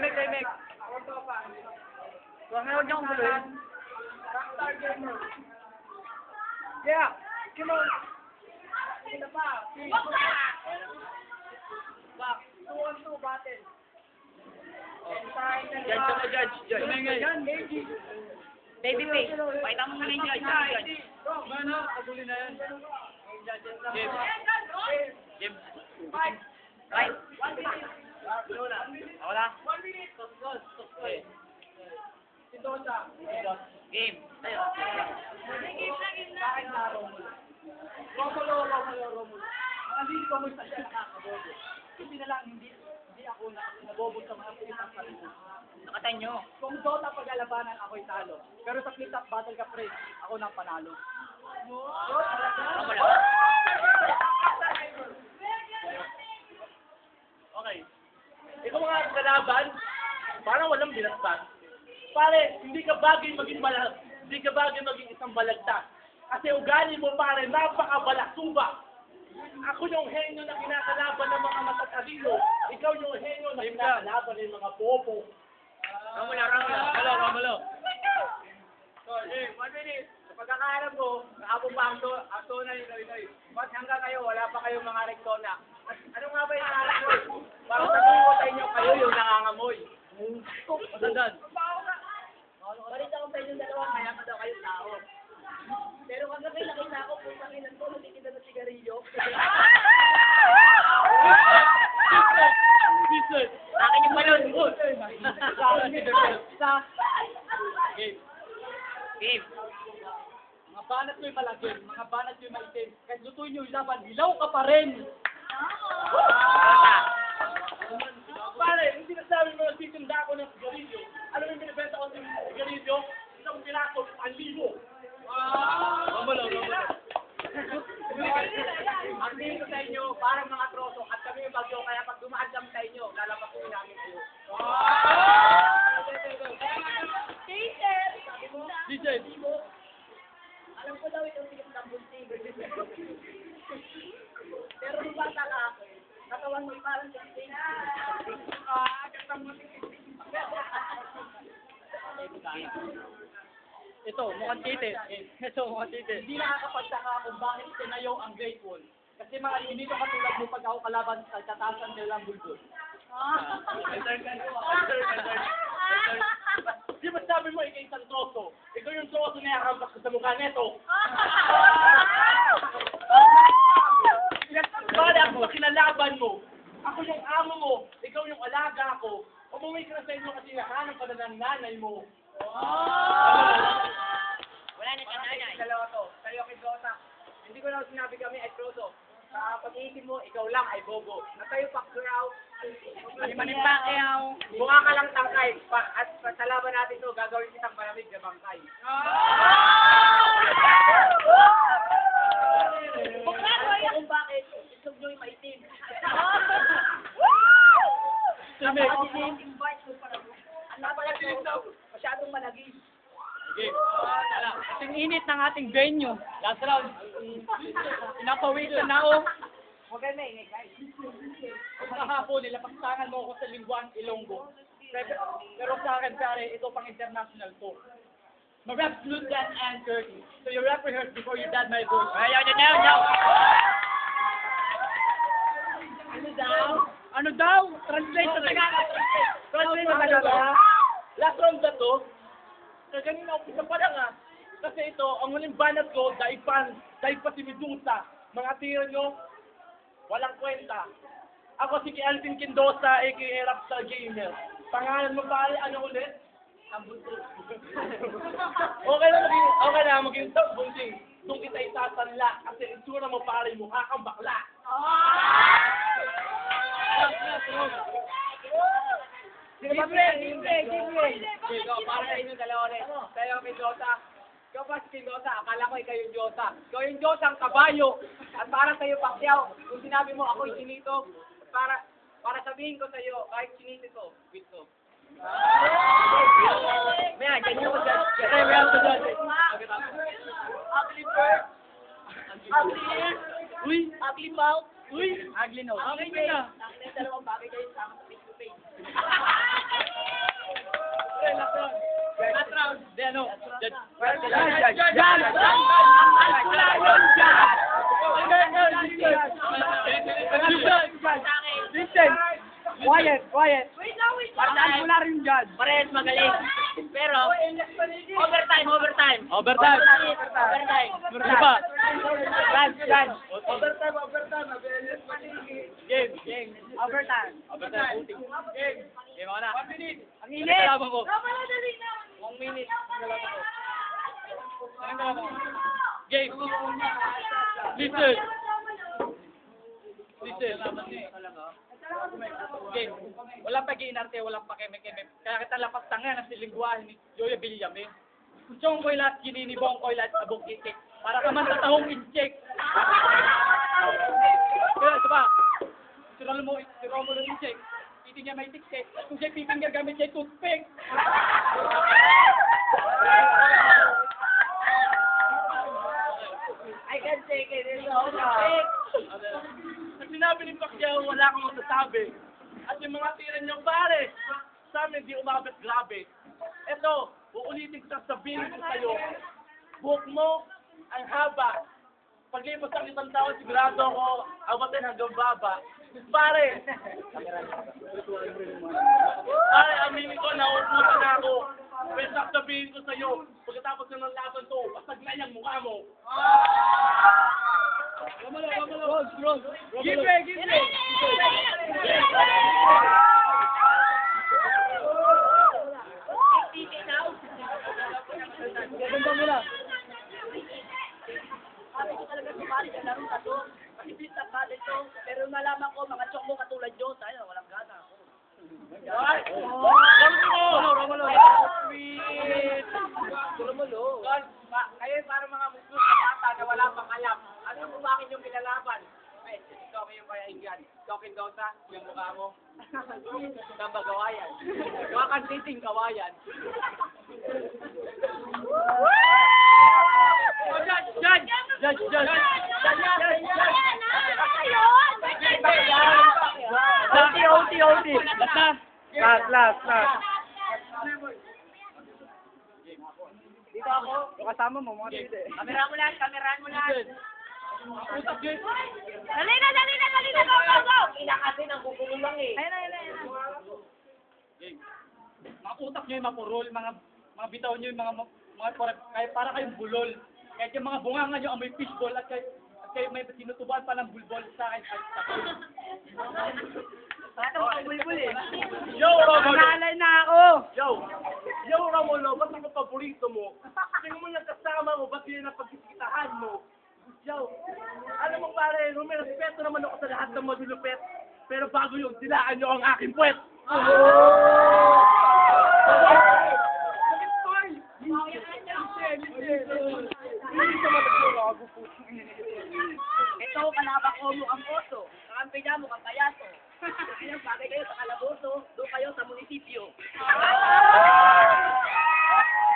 Tahimik, tahimik. Huwag na huwag niyo akong guluhin. Rockstar Gamer. Yeah, come on. Sino pa? Sino pa? Back. Two on two battle. Judge ako, judge. Judge. Baby face. Pakita mo muna yung judge. Judge. Mana? Kabuli na yan. Jim. Jim. Five. Right. One minute. Lola. Ako na. One minute. Susunod. Susunod. Si Dosa. Game. Tayo. Bakit na Romulo? Romulo, Romulo, Romulo. Kasi ko mo sa siya nakakabobo. Hindi na lang, hindi, hindi ako na, nabobo sa mga pilisang sarili. Nakatan nyo. Kung Dota paglalabanan, ako'y talo. Pero sa split up battle ka, pre, ako nang panalo. Wala. Okay. Ikaw mga kalaban, parang walang binasbas. Pare, hindi ka bagay maging balag, hindi ka bagay maging isang balagtas. Kasi ugali mo pare, napakabalasuba. Ako yung henyo na kinakalaban ng mga matatalino. Ikaw yung henyo na kinakalaban ng mga bobo. Romulo, Romulo. Romulo, Romulo. So, eh, one minute. Sa pagkakaalam ko, nakabong pa ang, to, ang tona ni Noy Noy. Ba't hanggang ngayon, wala pa kayong mga rektona? At ano nga ba yung ko? Para sabihin ko sa inyo, kayo yung nangangamoy. Masandan. Balita ko sa inyo dalawa, kaya pa daw kayo tao. Pero kagabi nakita ko kung pangilan ko, nagtitinda ng sigarilyo. Akin yung balon. Game. Game. Banat ko'y malagim, mga banat ko'y maitim. Kahit lutuin nyo yung laban, hilaw ka pa rin. Dota. pare, yung sinasabi mo nagtitinda ako ng sigarilyo. Alam mo yung binibenta ko ng sigarilyo? Isang piraso, ang libo. Romulo, Romulo. Ang tingin ko sa inyo, parang mga troso at kami yung bagyo, kaya pag dumaan kami sa inyo, lalapasin namin kayo. DJ. Alam ko daw itong sikat ng bunting. Pero nung bata ka, katawan mo parang bunting. Ah, katang bunting. Ito, mukhang titi. Ito, mukhang titi. Hindi nakakapagtaka kung bakit tinayo ang Great Wall. Kasi mga inito katulad mo pag ako kalaban sa kataasan nila ang bulbul. Di ba sabi mo ikaw isang troso? Ikaw yung troso na yakambak sa mukha neto. Sa kinalaban mo. Ako yung amo mo. Ikaw yung alaga ko. Umuwi ka na sa inyo kasi nakahanap ka na ng nanay mo. Wala na siya nanay. Dalawa to. Sa'yo kay Dota. Hindi ko lang sinabi kami ay troso. Sa pag-iisip mo, ikaw lang ay bobo. Natayo pa crowd. Manimpa kayaw. Mukha ka lang tangkay. Pa, at pa, sa laban natin to, gagawin kitang malamig na bangkay. Alam ko kung bakit. Isog nyo yung maitim. Ko, masyadong malagim. Game. Ang init ng ating venue. Last round. Inapawisan na ako. Huwag kayo maingay, guys. Kahapon, nilapagtangan mo ako sa Lingguan, Ilonggo. Pero, pero sa akin, pare, ito pang international tour. Ma-rap flute that and turkey. So you rap rehearse before you dad my voice. Ayaw, ayaw, ayaw, ayaw. Ano daw? Ano daw? Translate sa Tagalog. Translate sa Tagalog. Last round na to. Kaya kanina umpisa pa lang ah. Kasi ito, ang huling banat ko, daipan, daipa si Medusa. Mga tira nyo, walang kwenta. Ako si Alvin Kindosa, aka Rapstar Gamer. Pangalan mo pare, ano ulit? Ang bunting. okay na maging, okay na maging top bunting. Doon kita itatanla kasi itsura mo pare, mukha kang. Ikaw, para sa inyo dalawa ulit. Sa'yo, kay Dota. Ikaw pa si King Dota, akala ko ikaw yung Diyosa. Ikaw yung Diyosa ang kabayo. At para sa'yo, Pacquiao, kung sinabi mo ako'y sinito, para para sabihin ko sa'yo, kahit sinito ko, wait ko. Maya, ganyan ko dyan. Kasi meron ko dyan. Ugly bird. Ugly ear. Uy! Ugly mouth. Uy! Ugly nose. Ugly face. Ang dalawang bagay kayo sa face to face. Ano, Judge. Judge, Judge, Judge! Wala yun, Listen! Quiet, quiet. Partaan mo na rin dyan. Parehas magaling. Pero, overtime, overtime. Overtime. Overtime. Ano ba? Judge, judge. Overtime, overtime. Game, game. Overtime. Overtime. Game. Ako na. Ang Ano init. kalaban ko? One minute. Ano kalaban ko? Game. Listen. Listen. Game. Walang pag-iinarte, walang pakeme-keme. Kaya kita lapas tanga na silingguahin ni Joya Villame. Kutsong ko'y lahat, gininibong ko'y lahat, abong kitik. Para ka man sa tahong incheck. Kaya, ito pa. Si Romulo, si Romulo incheck. Titi niya may tiktik. Kung siya pipinger gamit niya yung toothpick. I can take it. It's okay. Pag sinabi ni Pacquiao, wala akong masasabi. At yung mga tira niyang pare, sa amin di umabot grabe. Eto, uulitin ko sa sabihin ko sa'yo, buhok mo ang haba. Paglipas ng isang taon, sigurado ako, awatin hanggang baba. Pare! Pare, aminin ko, nauupusan na ako. Pero sabihin ko sa'yo, pagkatapos ng laban to, basag na mukha mo. Romulo, Romulo. Rose, Rose. Give me, give me! Ganda mo na. Sabi ko talaga sumali sa laro na to. Kasi bisa pa ito. Pero nalaman ko, mga chok mo katulad Diyos, tayo, walang gana ako. Ay! Romulo, Romulo. Sweet! Ma, kayo para mga muslos na bata na wala pang alam. Ano yung umakin yung pinalaban? Ay, ikaw kayo kaya Indian. Ikaw kindosa, yung mukha mo. Samba kawayan. Wakan titing kawayan. Oh, Judge, judge. Judge, judge. OT, OT, OT. Basta. Last, last, last. Dito ako. Yung kasama mo, mga tito eh. Kamera mo lang, kamera mo lang. Dali na, dali na, dali na, go, go, go! Ina kasi nang kukulong lang eh. Ayun, ayun, ayun. Mga utak nyo yung mapurol, mga mga bitaw nyo yung mga mga para, kaya para kayong bulol. Kahit yung mga bunganga nyo amoy fishball at kayo, kayo may tinutubuan pa ng bulbol sa akin. Paano ko bulbul eh? Yo, Romulo! Nangalay na ako! Yo! Yo, Romulo, ba't ako paborito mo? Tingnan mo yung kasama mo, ba't yun ang pagkikitahan mo? Yo! Alam mo pare, may respeto naman ako sa lahat ng malulupet. Pero bago yun, dilaan nyo ang aking puwet! Bakit, Toy? Ito, kalabak ko mo ang oso. Kakampi niya mo ang payaso. Ayun, bagay kayo sa kalaboso. Doon kayo sa munisipyo.